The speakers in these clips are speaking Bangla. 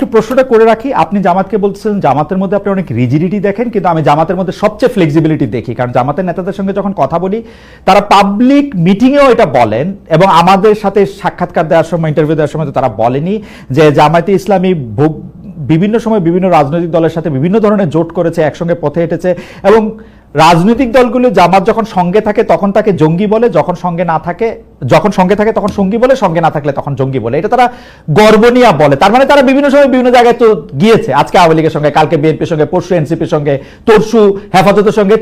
একটু প্রশ্নটা করে রাখি। আপনি জামাতকে বলছেন জামাতের মধ্যে আপনি অনেক রিজিডিটি দেখেন, কিন্তু আমি জামাতের মধ্যে সবচেয়ে ফ্লেক্সিবিলিটি দেখি। কারণ জামাতের নেতাদের সঙ্গে যখন কথা বলি, তারা পাবলিক মিটিংয়েও এটা বলেন এবং আমাদের সাথে সাক্ষাৎকার দেওয়ার সময় ইন্টারভিউ দেওয়ার সময় তো তারা বলেনি যে জামায়াতে ইসলামী বিভিন্ন সময় বিভিন্ন রাজনৈতিক দলের সাথে বিভিন্ন ধরনের জোট করেছে, একসঙ্গে পথে হেঁটেছে এবং রাজনৈতিক দলগুলো জামাত যখন সঙ্গে থাকে, তখন তাকে জঙ্গি বলে, যখন সঙ্গে না থাকে, যখন সঙ্গে থাকে, তখন সঙ্গী বলে, সঙ্গে না থাকলে তখন জঙ্গি বলে। এটা তারা গর্ব নিয়ে বলে। তার মানে তারা বিভিন্ন সময় বিভিন্ন জায়গায় তো গিয়েছে। আজকে আওয়ামী লীগের সঙ্গে, কালকে বিএনপির সঙ্গে, পরশু এনসিপির সঙ্গে, তরশু হেফাজতের সঙ্গে,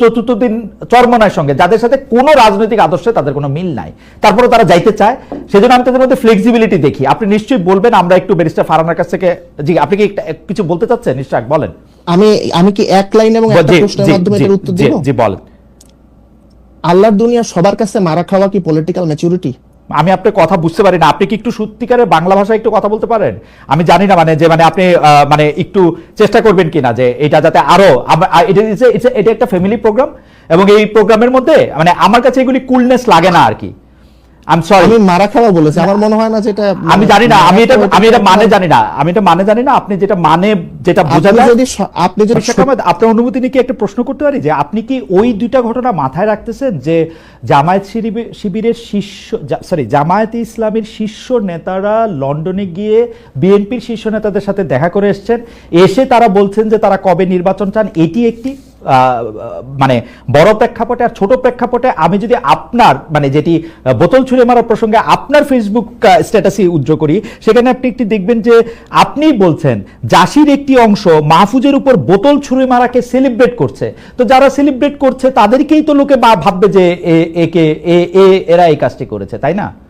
চতুর্থ দিন চরমনার সঙ্গে। যাদের সাথে কোনো রাজনৈতিক আদর্শে তাদের কোনো মিল নাই। তারপরে তারা যাইতে চায়। সেজন্য আমি তাদের মধ্যে ফ্লেক্সিবিলিটি দেখি। আপনি নিশ্চয়ই বলবেন, আমরা একটু ব্যারিস্টার ফারানার কাছ থেকে জি, আপনি কি কিছু বলতে চাচ্ছেন? নিশ্চয় বলেন। আমি আমি কি এক লাইন এবং একটা প্রশ্নের মাধ্যমে জি, এটার উত্তর দিব? জি বলেন। আল্লাহর দুনিয়া সবার কাছে মারা খাওয়া কি পলিটিক্যাল ম্যাচুরিটি আমি আপনার কথা বুঝতে পারি না। আপনি কি একটু সত্যিকারের বাংলা ভাষায় একটু কথা বলতে পারেন? আমি জানি না মানে যে মানে আপনি মানে একটু চেষ্টা করবেন কিনা যে এটা যাতে আরও এটা একটা ফ্যামিলি প্রোগ্রাম এবং এই প্রোগ্রামের মধ্যে মানে আমার কাছে এগুলি কুলনেস লাগে না আর কি। আমি সরি আমি মারা খাওয়া বলেছি আমার মনে হয় না যেটা আমি জানি না আমি এটা আমি এটা মানে জানি না আমি এটা মানে জানি না আপনি যেটা মানে যেটা বোঝা আপনি যদি আপনি যদি শেখ আপনার অনুমতি নিয়ে কি একটা প্রশ্ন করতে পারি? যে আপনি কি ওই দুইটা ঘটনা মাথায় রাখতেছেন যে জামায়াত শিবির- শিবিরের শীর্ষ সরি জামায়াত ইসলামের শীর্ষ নেতারা লন্ডনে গিয়ে বিএনপির শীর্ষ নেতাদের সাথে দেখা করে এসছেন এসে তারা বলছেন যে তারা কবে নির্বাচন চান এটি একটি মানে বড় প্রেক্ষাপটে আর ছোট প্রেক্ষাপটে আমি যদি আপনার মানে যেটি বোতল ছুঁড়ে মারার প্রসঙ্গে আপনার ফেসবুক স্ট্যাটাসে উজ্জ্ব করি, সেখানে আপনি একটি দেখবেন যে আপনিই বলছেন, জাসির একটি অংশ মাহফুজের উপর বোতল ছুঁড়ে মারাকে সেলিব্রেট করছে। তো যারা সেলিব্রেট করছে, তাদেরকেই তো লোকে ভাববে যে একে এ- এরা এই কাজটি করেছে, তাই না?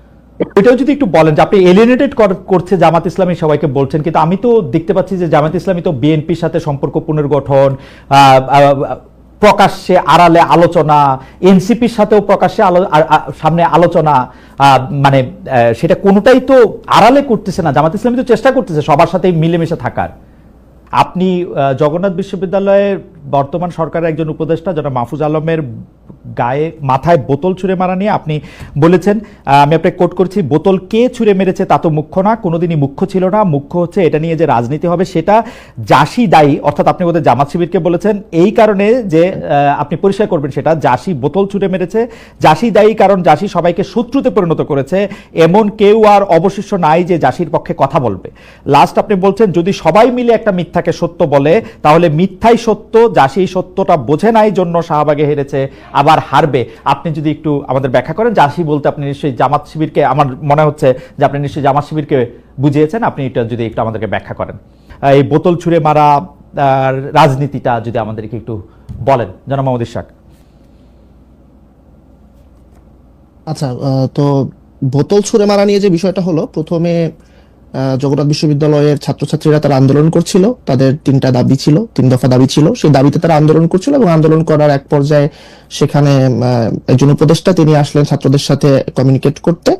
ওইটাও যদি একটু বলেন যে আপনি এলিনেটেড করছে জামাত ইসলামী, সবাইকে বলছেন, কিন্তু আমি তো দেখতে পাচ্ছি যে জামাত ইসলামী তো বিএনপির সাথে সম্পর্ক পুনর্গঠন প্রকাশ্যে আড়ালে আলোচনা, এনসিপির সাথেও প্রকাশ্যে সামনে আলোচনা মানে সেটা কোনোটাই তো আড়ালে করতেছে না। জামাত ইসলামী তো চেষ্টা করতেছে সবার সাথেই মিলেমিশে থাকার। আপনি জগন্নাথ বিশ্ববিদ্যালয়ের বর্তমান সরকারের একজন উপদেষ্টা যারা মাহফুজ আলমের গায়ে মাথায় বোতল ছুঁড়ে মারা নিয়ে আপনি বলেছেন আমি আপনাকে কোট করছি, বোতল কে ছুঁড়ে মেরেছে তা তো মুখ্য না, কোনোদিনই মুখ্য ছিল না। মুখ্য হচ্ছে এটা নিয়ে যে রাজনীতি হবে সেটা জাসি দায়ী। অর্থাৎ আপনি ওদের জামাত শিবিরকে বলেছেন, এই কারণে যে আপনি পরিষ্কার করবেন সেটা, জাসি বোতল ছুঁড়ে মেরেছে। জাসি দায়ী কারণ জাসি সবাইকে শত্রুতে পরিণত করেছে। এমন কেউ আর অবশিষ্ট নাই যে জাসির পক্ষে কথা বলবে। লাস্ট আপনি বলছেন, যদি সবাই মিলে একটা মিথ্যাকে সত্য বলে, তাহলে মিথ্যাই সত্য, জাসি সত্যটা বোঝে নাই জন্য শাহবাগে হেরেছে। আবার হারবে। আপনি যদি একটু আমাদের ব্যাখ্যা করেন জাসি বলতে আপনি নিশ্চয়ই জামাত শিবিরকে, আমার মনে হচ্ছে যে আপনি নিশ্চয়ই জামাত শিবিরকে বুঝিয়েছেন, আপনি এটা যদি একটু আমাদেরকে ব্যাখ্যা করেন। এই বোতল ছুঁড়ে মারা রাজনীতিটা যদি আমাদেরকে একটু বলেন, জনাব মোহাম্মদ ইশাক। আচ্ছা তো বোতল ছুঁড়ে মারা নিয়ে যে বিষয়টা হলো, প্রথমে জগন্নাথ বিশ্ববিদ্যালয়ের ছাত্রছাত্রীরা তারা আন্দোলন করছিল, তাদের তিনটা দাবি ছিল, তিন দফা দাবি ছিল। সেই দাবিতে তারা আন্দোলন করছিল এবং আন্দোলন করার এক পর্যায়ে সেখানে একজন উপদেষ্টা তিনি আসলেন ছাত্রদের সাথে কমিউনিকেট করতে।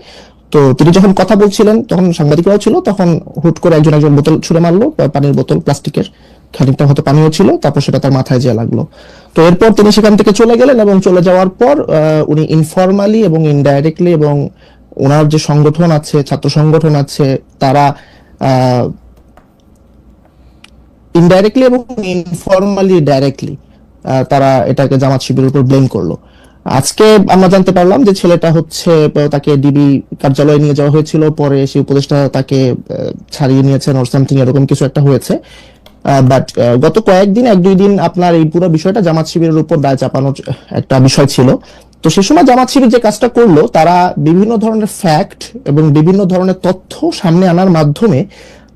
তো তিনি যখন কথা বলছিলেন, তখন সাংবাদিকরাও ছিল, তখন হুট করে একজন একজন বোতল ছুঁড়ে মারলো পানির বোতল, প্লাস্টিকের খানিকটা হয়তো পানিও ছিল, তারপর সেটা তার মাথায় যেয়ে লাগল। তো এরপর তিনি সেখান থেকে চলে গেলেন এবং চলে যাওয়ার পর উনি ইনফরমালি এবং ইনডাইরেক্টলি এবং ওনার যে সংগঠন আছে, ছাত্র সংগঠন আছে, তারা ইনডাইরেক্টলি এবং ইনফরমালি ডাইরেক্টলি তারা এটাকে জামাত শিবিরের উপর ব্লেম করল। আজকে আমরা জানতে পারলাম যে ছেলেটা হচ্ছে, তাকে ডিবি কার্যালয়ে নিয়ে যাওয়া হয়েছিল, পরে সেই উপদেষ্টা তাকে ছাড়িয়ে নিয়েছেন ওর সামথিং এরকম কিছু একটা হয়েছে। বাট গত কয়েকদিন, এক দুই দিন আপনার এই পুরো বিষয়টা জামাত শিবিরের উপর দায় চাপানোর একটা বিষয় ছিল। তো সে সময় জামাত শিবির যে কাজটা করল, তারা বিভিন্ন ধরনের ফ্যাক্ট এবং বিভিন্ন ধরনের তথ্য সামনে আনার মাধ্যমে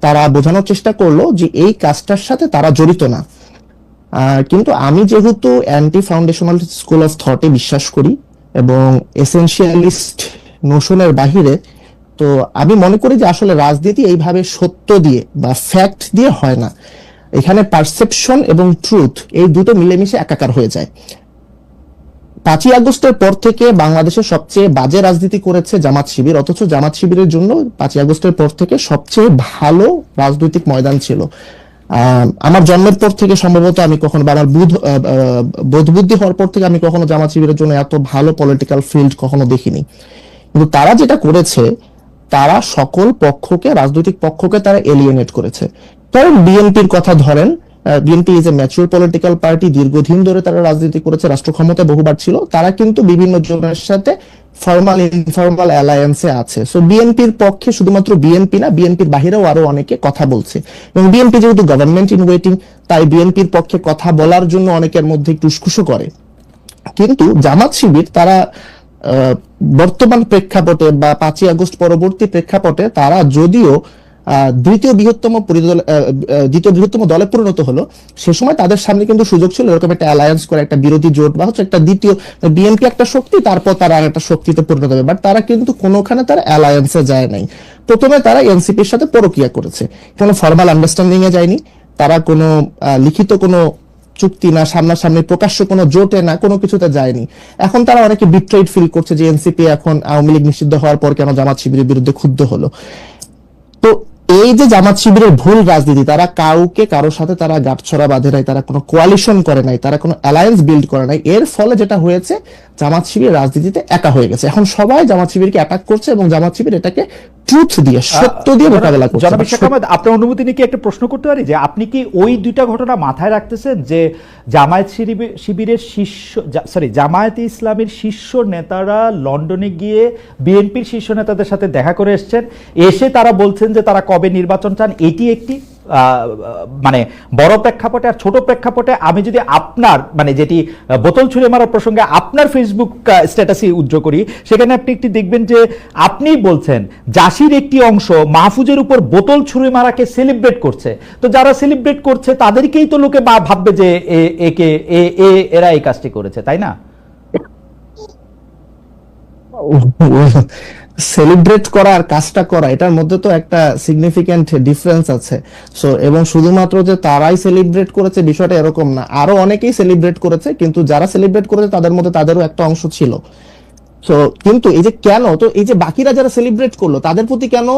তারা বোঝানোর চেষ্টা করল যে এই কাজটার সাথে তারা জড়িত না। কিন্তু আমি যেহেতু অ্যান্টি ফাউন্ডেশনাল স্কুল অফ থটে বিশ্বাস করি এবং এসেন্সিয়ালিস্ট নোশনের বাহিরে, তো আমি মনে করি যে আসলে রাজনীতি এইভাবে সত্য দিয়ে বা ফ্যাক্ট দিয়ে হয় না। এখানে পারসেপশন এবং ট্রুথ এই দুটো মিলেমিশে একাকার হয়ে যায়। পাঁচই আগস্টের পর থেকে বাংলাদেশের সবচেয়ে বাজে রাজনীতি করেছে জামাত শিবির অথচ জামাত শিবিরের জন্য পাঁচই আগস্টের পর থেকে সবচেয়ে ভালো রাজনৈতিক ময়দান ছিল। আমার জন্মের পর থেকে সম্ভবত আমি কখনো বা আমার বুধ আহ, আহ, বোধ বুদ্ধি হওয়ার পর থেকে আমি কখনো জামাত শিবিরের জন্য এত ভালো পলিটিক্যাল ফিল্ড কখনো দেখিনি। কিন্তু তারা যেটা করেছে তারা সকল পক্ষকে রাজনৈতিক পক্ষকে তারা এলিয়েনেট করেছে। কারণ বিএনপির কথা ধরেন BNP is a mature political party দীর্ঘদিন ধরে তারা রাজনীতি করেছে, রাষ্ট্র ক্ষমতা বহুবার ছিল, তারা কিন্তু বিভিন্ন জনের সাথে ফর্মাল ইনফর্মাল অ্যালায়েন্সে আছে। সো বিএনপির পক্ষে শুধুমাত্র বিএনপি না, বিএনপির বাহিরেও আরও অনেকে কথা বলছে। এবং বিএনপি যেহেতু গভর্নমেন্ট ইন ওয়েটিং তাই বিএনপির পক্ষে কথা বলার জন্য অনেকের মধ্যে একটু করে। কিন্তু জামাত শিবির, তারা বর্তমান প্রেক্ষাপটে বা পাঁচই আগস্ট পরবর্তী প্রেক্ষাপটে তারা যদিও দ্বিতীয় বৃহত্তম দ্বিতীয় বৃহত্তম দলে পরিণত হলো। সে সময় তাদের সামনে কিন্তু সুযোগ ছিল এরকম একটা অ্যালায়েন্স করে, একটা বিরোধী জোট বা হচ্ছে একটা দ্বিতীয় বিএনপি একটা শক্তি, তারপর তারা আর একটা শক্তিতে পরিণত হবে। বাট তারা কিন্তু কোনোখানে তারা অ্যালায়েন্সে যায় নাই। প্রথমে তারা এনসিপির সাথে পরকিয়া করেছে। কোনো ফর্মাল আন্ডারস্ট্যান্ডিং এ যায়নি। তারা কোনো লিখিত কোনো চুক্তি না, সামনাসামনি প্রকাশ্য কোনো জোটে না, কোনো কিছুতে যায়নি। এখন তারা অনেকে বিট্রেড ফিল করছে যে এনসিপি এখন আওয়ামী লীগ নিষিদ্ধ হওয়ার পর কেন জামাত শিবিরের বিরুদ্ধে ক্ষুব্ধ হলো। এই যে জামাত শিবিরের ভুল রাজনীতি, তারা কাউকে কারোর সাথে তারা গাঁটছড়া বাঁধে নাই, তারা কোনো কোয়ালিশন করে নাই, তারা কোনো অ্যালায়েন্স বিল্ড করে নাই, এর ফলে যেটা হয়েছে জামাত শিবির রাজনীতিতে একা হয়ে গেছে। এখন সবাই জামাত শিবিরকে অ্যাটাক করছে এবং জামাত শিবির এটাকে ট্রুথ দিয়ে সত্য দিয়ে মোকাবেলা করছে। জনাব আহমেদ আপনার অনুমতি নিয়ে কি একটা প্রশ্ন করতে পারি? যে আপনি কি ওই দুইটা ঘটনা মাথায় রাখতেছেন যে জামায়াত শিবির- শিবিরের শীর্ষ সরি জামায়াতে ইসলামের শীর্ষ নেতারা লন্ডনে গিয়ে বিএনপির শীর্ষ নেতাদের সাথে দেখা করে এসেছেন। এসে তারা বলছেন যে তারা কবে নির্বাচন চান এটি একটি মানে বড় প্রেক্ষাপটে আর ছোট প্রেক্ষাপটে আমি যদি আপনার মানে যেটি বোতল ছুঁড়ে মারার প্রসঙ্গে আপনার ফেসবুক স্ট্যাটাসে উজ্জ্ব করি, সেখানে আপনি একটি দেখবেন যে আপনিই বলছেন, জাসির একটি অংশ মাহফুজের উপর বোতল ছুঁড়ে মারাকে সেলিব্রেট করছে। তো যারা সেলিব্রেট করছে, তাদেরকেই তো লোকে বা- ভাববে যে একে, এ- এ- এরা এই কাজটি করেছে, তাই না? সেলিব্রেট করা আর কাজটা করা এটার মধ্যে তো একটা সিগনিফিক্যান্ট ডিফারেন্স আছে। সো এবং শুধুমাত্র যে তারাই সেলিব্রেট করেছে বিষয়টা এরকম না আরও অনেকেই সেলিব্রেট করেছে কিন্তু যারা সেলিব্রেট করেছে তাদের মধ্যে তাদেরও একটা অংশ ছিল। তো কিন্তু এই যে কেন তো এই যে বাকিরা যারা সেলিব্রেট করল তাদের প্রতি কেন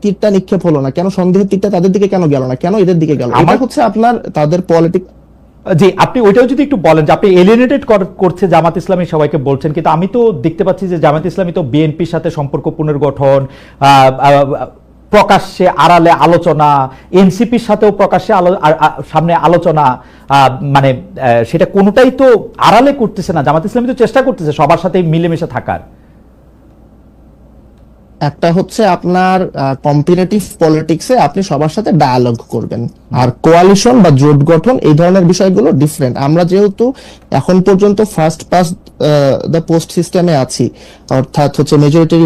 তীরটা নিক্ষেপ হলো না? কেন সন্দেহের তীরটা তাদের দিকে কেন গেল না? কেন এদের দিকে গেল এটা আমার- হচ্ছে আপনার তাদের পলিটিক জি, আপনি ওইটাও যদি একটু বলেন যে আপনি এলিনেটেড করছে জামাত ইসলামী, সবাইকে বলছেন, কিন্তু আমি তো দেখতে পাচ্ছি যে জামাত ইসলামী তো বিএনপির সাথে সম্পর্ক পুনর্গঠন প্রকাশ্যে আড়ালে আলোচনা, এনসিপির সাথেও প্রকাশ্যে সামনে আলোচনা মানে সেটা কোনোটাই তো আড়ালে করতেছে না। জামাত ইসলামী তো চেষ্টা করতেছে সবার সাথে মিলেমিশে থাকার। একটা হচ্ছে আপনার কম্পিটিটিভ পলিটিক্সে আপনি সবার সাথে ডায়ালগ করবেন। আর কোয়ালিশন বা জোট গঠন এই ধরনের বিষয়গুলো ডিফারেন্ট আমরা যেহেতু এখন পর্যন্ত ফার্স্ট পাস দ্য পোস্ট সিস্টেমে আছি, অর্থাৎ হচ্ছে মেজরিটি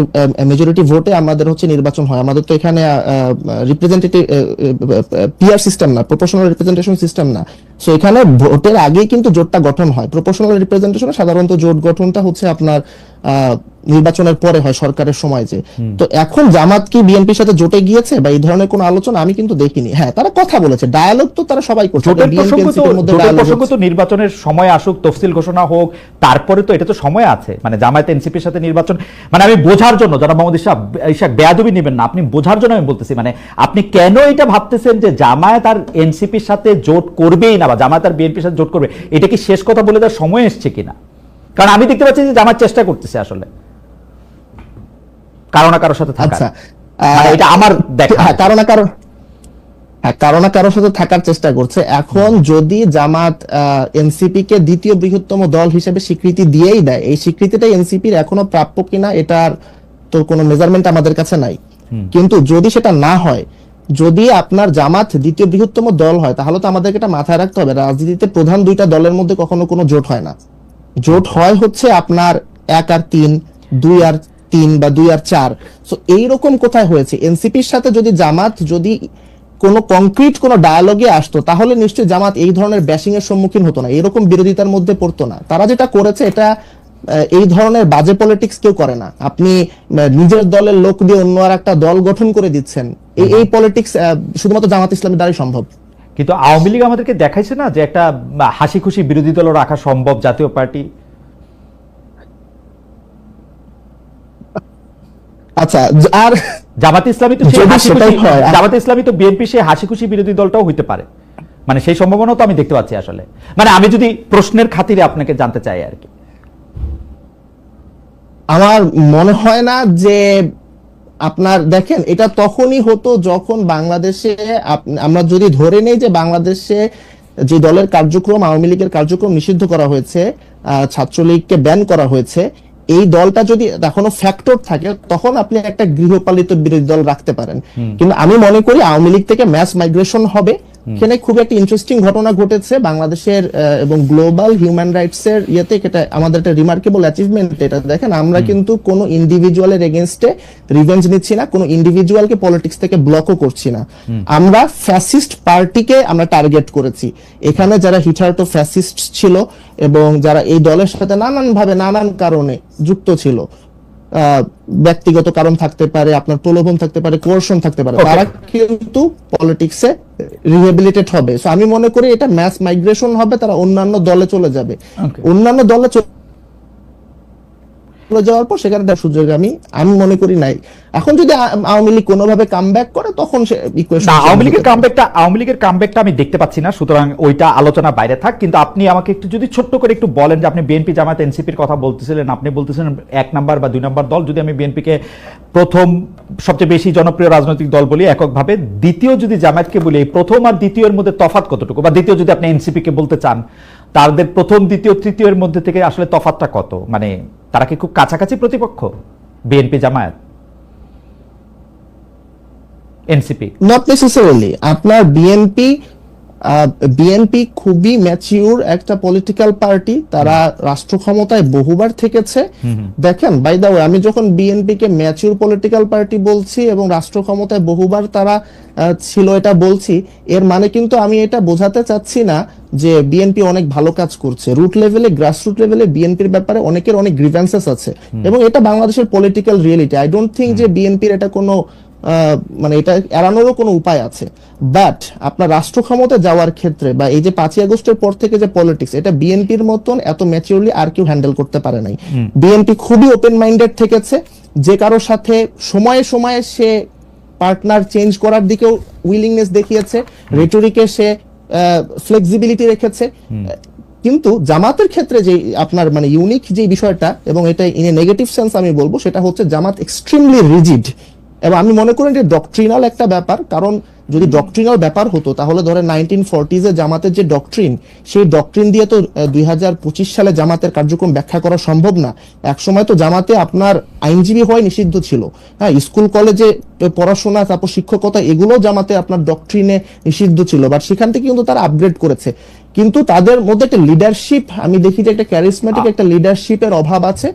মেজরিটি ভোটে আমাদের হচ্ছে নির্বাচন হয়। আমাদের তো এখানে রিপ্রেজেন্টেটিভ পিআর সিস্টেম না প্রপোর্শনাল রিপ্রেজেন্টেশন সিস্টেম না। সো এখানে ভোটের আগেই কিন্তু জোটটা গঠন হয়। প্রপোর্শনাল রিপ্রেজেন্টেশনে সাধারণত জোট গঠনটা হচ্ছে আপনার নির্বাচনের পরে হয় সরকারের সময় যে। তো এখন জামাত কি বিএনপির সাথে জোটে গিয়েছে বা এই ধরনের কোনো আলোচনা আমি কিন্তু দেখিনি। হ্যাঁ তারা কথা বলেছে ডায়ালগ তো তারা সবাই করছে। প্রসঙ্গ তো নির্বাচনের সময় আসুক তফসিল ঘোষণা হোক তারপরে তো এটা তো সময় আছে। মানে জামায়াত এনসিপির সাথে নির্বাচন মানে আমি বোঝার জন্য যারা মোহাম্মদ ইসা- ইশাক বেয়াদবি নেবেন না আপনি বোঝার জন্য আমি বলতেছি মানে আপনি কেন এটা ভাবতেছেন যে জামায়াত আর এনসিপির সাথে জোট করবেই না বা জামায়াত আর বিএনপির সাথে জোট করবে? এটা কি শেষ কথা বলে দেওয়ার সময় এসছে কিনা? কারণ আমি দেখতে পাচ্ছি যে জামায়াত চেষ্টা করতেছে আসলে। কারও না কারোর সাথে। আচ্ছা মানে এটা আমার দেখা। হ্যাঁ কারও না কারও হ্যাঁ কারও না কারোর সাথে থাকার চেষ্টা করছে। এখন যদি জামাত এনসিপি কে দ্বিতীয় বৃহত্তম দল হিসেবে স্বীকৃতি দিয়েই দেয় এই স্বীকৃতিটা এনসিপির এখনও প্রাপ্য কিনা এটার তো কোনো মেজারমেন্ট আমাদের কাছে নাই। কিন্তু যদি সেটা না হয় যদি আপনার জামাত দ্বিতীয় বৃহত্তম দল হয় তাহলে তো আমাদেরকে এটা মাথায় রাখতে হবে। রাজনীতিতে প্রধান দুইটা দলের মধ্যে কখনো কোনো জোট হয় না। জোট হয় হচ্ছে আপনার এক আর তিন দুই আর তিন বা দুই আর চার। তো এইরকম কোথায় হয়েছে? এনসিপির সাথে যদি জামাত যদি কোনো কংক্রিট কোনো ডায়ালগে আসতো তাহলে নিশ্চয়ই জামাত এই ধরনের ব্যাশিং এর সম্মুখীন হতো না। এরকম বিরোধিতার মধ্যে পড়তো না। তারা যেটা করেছে এটা এই ধরনের বাজে পলিটিক্স কেউ করে না। আপনি নিজের দলের লোক দিয়ে অন্য আর একটা দল গঠন করে দিচ্ছেন এই এই পলিটিক্স শুধুমাত্র জামাত ইসলামের দ্বারাই সম্ভব। কিন্তু আওয়ামী লীগ আমাদেরকে দেখাইছে না যে একটা হাসি খুশি বিরোধী দল রাখা সম্ভব জাতীয় পার্টি আচ্ছা জ- আর জামাত ইসলামী তো সেই যদি হাসি সেটাই খুশি- আর- জামাত ইসলামী তো বিএনপি সেই হাসি খুশি বিরোধী দলটাও হইতে পারে। মানে সেই সম্ভাবনা তো আমি দেখতে পাচ্ছি আসলে। মানে আমি যদি প্রশ্নের খাতিরে আপনাকে জানতে চাই আর কি। আমার মনে হয় না যে আপনার দেখেন এটা তখনই হতো যখন বাংলাদেশে আমরা যদি ধরে নেই যে বাংলাদেশে যে দলের কার্যক্রম আওয়ামী লীগের কার্যক্রম নিষিদ্ধ করা হয়েছে ছাত্রলীগকে ব্যান করা হয়েছে এই দলটা যদি এখনও ফ্যাক্টর থাকে তখন আপনি একটা গৃহপালিত বিরোধী দল রাখতে পারেন। কিন্তু আমি মনে করি আওয়ামী লীগ থেকে ম্যাস মাইগ্রেশন হবে। এখানে খুব একটা ইন্টারেস্টিং ঘটনা ঘটেছে বাংলাদেশের এবং গ্লোবাল হিউম্যান রাইটস এর ইয়েতে এটা আমাদের একটা রিমার্কেবল অ্যাচিভমেন্ট এটা দেখেন আমরা কিন্তু কোনো ইন্ডিভিজুয়ালের এগেনস্টে রিভেঞ্জ নিচ্ছি না কোনো ইন্ডিভিজুয়ালকে পলিটিক্স থেকে ব্লকও করছি না। আমরা ফ্যাসিস্ট পার্টিকে আমরা টার্গেট করেছি। এখানে যারা হিটার্টো ফ্যাসিস্ট ছিল এবং যারা এই দলের সাথে নানান ভাবে নানান কারণে যুক্ত ছিল ব্যক্তিগত কারণ থাকতে পারে আপনার প্রলোভন থাকতে পারে কোর্শন থাকতে পারে তারা কিন্তু পলিটিক্সে রিহেবিলিটেড হবে। সো আমি মনে করি এটা ম্যাস মাইগ্রেশন হবে তারা অন্যান্য দলে চলে যাবে। অন্যান্য দলে চলে যাওয়ার পর সেখানে একটা সুযোগ আমি আমি মনে করি নাই। এখন যদি আওয়ামী লীগ কোনোভাবে কাম করে তখন সে ইকুয়েশন আওয়ামী লীগের কামব্যাকটা আওয়ামী লীগের কামব্যাকটা আমি দেখতে পাচ্ছি না সুতরাং ওইটা আলোচনা বাইরে থাক। কিন্তু আপনি আমাকে একটু যদি ছোট্ট করে একটু বলেন যে আপনি বিএনপি জামাত এনসিপির কথা বলতেছিলেন আপনি বলতেছিলেন এক নাম্বার বা দুই নাম্বার দল যদি আমি বিএনপিকে প্রথম সবচেয়ে বেশি জনপ্রিয় রাজনৈতিক দল বলি এককভাবে দ্বিতীয় যদি জামায়াতকে বলি প্রথম আর দ্বিতীয়ের মধ্যে তফাৎ কতটুকু? বা দ্বিতীয় যদি আপনি এনসিপি কে বলতে চান তাদের প্রথম, দ্বিতীয়, তৃতীয়ের মধ্যে থেকে আসলে তফাতটা কত? মানে তারা কি খুব কাছাকাছি প্রতিপক্ষ? BNP Jamaat? NCP not necessarily আপনার বিএনপি বিএনপি খুবই ম্যাচিউর একটা পলিটিক্যাল পার্টি তারা রাষ্ট্র ক্ষমতায় বহুবার থেকেছে। দেখেন বাই দা ওয়ে আমি যখন বিএনপি কে ম্যাচিউর পলিটিক্যাল পার্টি বলছি এবং রাষ্ট্র ক্ষমতায় বহুবার তারা ছিল এটা বলছি এর মানে কিন্তু আমি এটা বোঝাতে চাচ্ছি না যে বিএনপি অনেক ভালো কাজ করছে। রুট লেভেলে গ্রাসরুট লেভেলে বিএনপির ব্যাপারে অনেকের অনেক গ্রিভেন্সেস আছে। এবং এটা বাংলাদেশের political reality I don't think যে বিএনপির এটা কোনো মানে এটা এড়ানোরও কোনো উপায় আছে। বাট আপনার রাষ্ট্র ক্ষমতা যাওয়ার ক্ষেত্রে বা এই যে পাঁচই আগস্টের পর থেকে যে পলিটিক্স এটা বিএনপির মতন এত ম্যাচিউরলি আর কেউ হ্যান্ডেল করতে পারে নাই। বিএনপি খুবই ওপেন মাইন্ডেড থেকেছে। যে কারোর সাথে সময়ে সময়ে সে পার্টনার চেঞ্জ করার দিকেও উইলিংনেস দেখিয়েছে। রেটরিকে সে ফ্লেক্সিবিলিটি রেখেছে। কিন্তু জামাতের ক্ষেত্রে যে আপনার মানে ইউনিক যে বিষয়টা এবং এটা ইন এ নেগেটিভ সেন্স আমি বলব সেটা হচ্ছে জামাত এক্সট্রিমলি রিজিড এবং আমি মনে করি যে ডক্ট্রিনাল একটা ব্যাপার কারণ যদি ডক্ট্রিনাল ব্যাপার হতো তাহলে ধরে নাইনটিন ফোরটিজে জামাতের যে ডক্ট্রিন সেই ডক্ট্রিন দিয়ে তো দুই হাজার পঁচিশ সালে জামাতের কার্যক্রম ব্যাখ্যা করা সম্ভব না। এক সময় তো জামাতে আপনার আইনজীবী হওয়াই নিষিদ্ধ ছিল। হ্যাঁ স্কুল কলেজে পড়াশোনা তারপর শিক্ষকতা এগুলো জামাতে আপনার ডক্ট্রিনে নিষিদ্ধ ছিল। বাট সেখান থেকে কিন্তু তারা আপগ্রেড করেছে। কিন্তু তাদের মধ্যে একটা লিডারশিপ আমি দেখি যে একটা ক্যারিসমেটিক একটা লিডারশিপের অভাব আছে।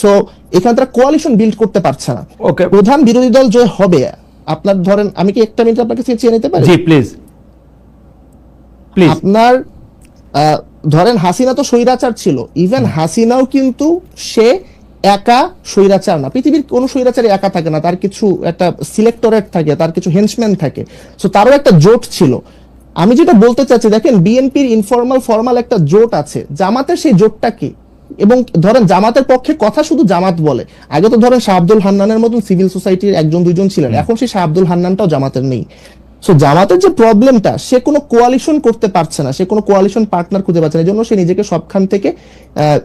সো এখানে তারা কোয়ালিশন বিল্ড করতে পারছে না। ওকে প্রধান বিরোধী দল জয় হবে আপনার ধরেন আমি কি একটা মিনিট আপনার কাছে চেয়ে নিতে পারি? জি প্লিজ প্লিজ আপনার আহ, ধরেন হাসিনা তো স্বৈরাচার ছিল। ইভেন হাসিনাও কিন্তু সে একা স্বৈরাচার না। পৃথিবীর কোন স্বৈরাচারে একা থাকে না। তার কিছু একটা সিলেক্টরেট থাকে তার কিছু হেন্সম্যান থাকে। সো তারও একটা জোট ছিল। আমি যেটা বলতে চাচ্ছি দেখেন বিএনপির ইনফর্মাল ফর্মাল একটা জোট আছে। জামাতের সেই জোটটা কি? এবং ধরেন জামাতের পক্ষে কথা শুধু জামাত বলে। আগে তো ধরেন শাহ আব্দুল হান্নানের মতন সিভিল সোসাইটির একজন দুজন ছিলেন। এখন সেই শাহ আব্দুল হান্নানটাও জামাতের নেই। সো জামাতের যে প্রবলেমটা সে কোনো কোয়ালিশন করতে পারছে না সে কোনো কোয়ালিশন পার্টনার খুঁজে পাচ্ছে না এই জন্য সে নিজেকে সবখান থেকে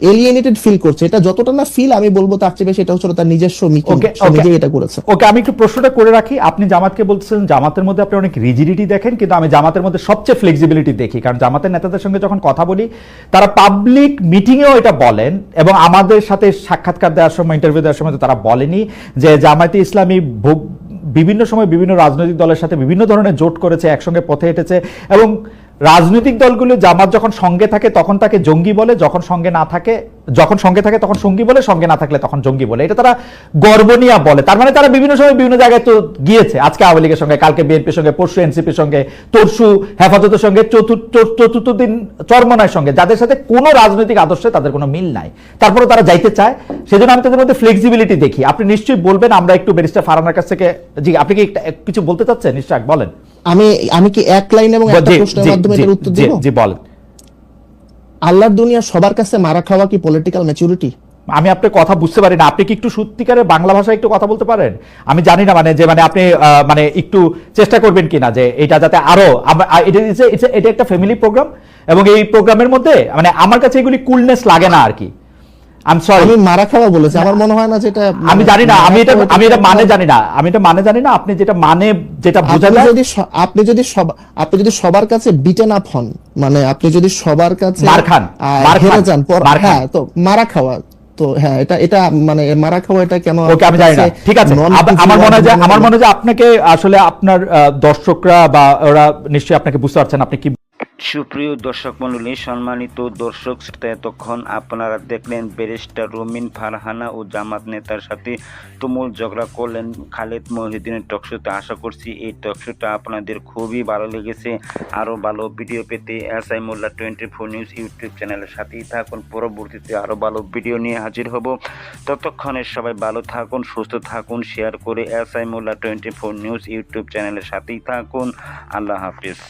এলিয়েনেটেড ফিল করছে। এটা যতটা না ফিল আমি বলব তার চেয়ে বেশি এটা হচ্ছে তার নিজস্ব. নিজেই এটা করেছে। ওকে আমি একটু প্রশ্নটা করে রাখি। আপনি জামাতকে বলছেন জামাতের মধ্যে আপনি অনেক রিজিডিটি দেখেন কিন্তু আমি জামাতের মধ্যে সবচেয়ে ফ্লেক্সিবিলিটি দেখি। কারণ জামাতের নেতাদের সঙ্গে যখন কথা বলি তারা পাবলিক মিটিংয়েও এটা বলেন এবং আমাদের সাথে সাক্ষাৎকার দেওয়ার সময় ইন্টারভিউ দেওয়ার সময় তো তারা বলেনি যে জামায়াতে ইসলামী ভোগ- বিভিন্ন সময় বিভিন্ন রাজনৈতিক দলের সাথে বিভিন্ন ধরনের জোট করেছে একসঙ্গে পথে হেঁটেছে এবং রাজনৈতিক দলগুলো জামাত যখন সঙ্গে থাকে, তখন তাকে জঙ্গি বলে, যখন সঙ্গে না থাকে, যখন সঙ্গে থাকে, তখন সঙ্গী বলে, সঙ্গে না থাকলে তখন জঙ্গি বলে। এটা তারা গর্ব নিয়ে বলে। তার মানে তারা বিভিন্ন সময় বিভিন্ন জায়গায় তো গিয়েছে। আজকে আওয়ামী লীগের সঙ্গে, কালকে বিএনপির সঙ্গে, পরশু এনসিপির সঙ্গে, তরশু হেফাজতের সঙ্গে চতুর্থ চতুর্থ দিন চরমনার সঙ্গে। যাদের সাথে কোনো রাজনৈতিক আদর্শে তাদের কোনো মিল নাই। তারপরে তারা যাইতে চায়। সেজন্য আমি তাদের মধ্যে ফ্লেক্সিবিলিটি দেখি। আপনি নিশ্চয়ই বলবেন, আমরা একটু ব্যারিস্টার ফারানার কাছ থেকে জি, আপনি কি কিছু বলতে চাচ্ছেন? নিশ্চয় বলেন। আমি আমি কি এক লাইন এবং একটা প্রশ্নের মাধ্যমে জি, এটার উত্তর দিব? জি বলেন। আল্লাহর দুনিয়া সবার কাছে মারা খাওয়া কি পলিটিক্যাল ম্যাচুরিটি আমি আপনার কথা বুঝতে পারি না। আপনি কি একটু সত্যিকারের বাংলা ভাষায় একটু কথা বলতে পারেন? আমি জানি না মানে যে মানে আপনি মানে একটু চেষ্টা করবেন কিনা যে এটা যাতে আরও এটা একটা ফ্যামিলি প্রোগ্রাম এবং এই প্রোগ্রামের মধ্যে মানে আমার কাছে এগুলি কুলনেস লাগে না আর কি। আই এম সরি আমি মারা খাওয়া বলেছি আমার মনে হয় না যেটা আমি জানি না আমি এটা আমি এটা মানে জানি না আমি এটা মানে জানি না আপনি যেটা মানে যেটা যদি আপনি যদি সব- আপনি যদি সবার কাছে বিটেন আপ হন মানে আপনি যদি সবার কাছে মার খান, মার যান হ্যাঁ তো মারা খাওয়া তো হ্যাঁ এটা এটা মানে মারা খাওয়া এটা কেন ওকে আমি জানি না। ঠিক আছে। আমার মনে হয় আমার মনে হয় আপনাকে আসলে আপনার দর্শকরা বা ওরা নিশ্চয়ই আপনাকে বুঝতে পারছেন আপনি কি সুপ্রিয় দর্শক মণ্ডলী, সম্মানিত দর্শক শ্রোতা, এতক্ষণ আপনারা দেখলেন ব্যারিস্টার রুমিন ফারহানা ও জামাত নেতার সাথে তুমুল ঝগড়া করলেন খালেদ মহিউদ্দিনের টকশোতে আশা করছি এই টকশোটা আপনাদের খুবই ভালো লেগেছে। আরও ভালো ভিডিও পেতে S I Molla twenty four news YouTube চ্যানেলের সাথেই থাকুন। পরবর্তীতে আরও ভালো ভিডিও নিয়ে হাজির হব। ততক্ষণে সবাই ভালো থাকুন, সুস্থ থাকুন, শেয়ার করে S I Molla twenty four news YouTube চ্যানেলের সাথেই থাকুন। আল্লাহ হাফিজ।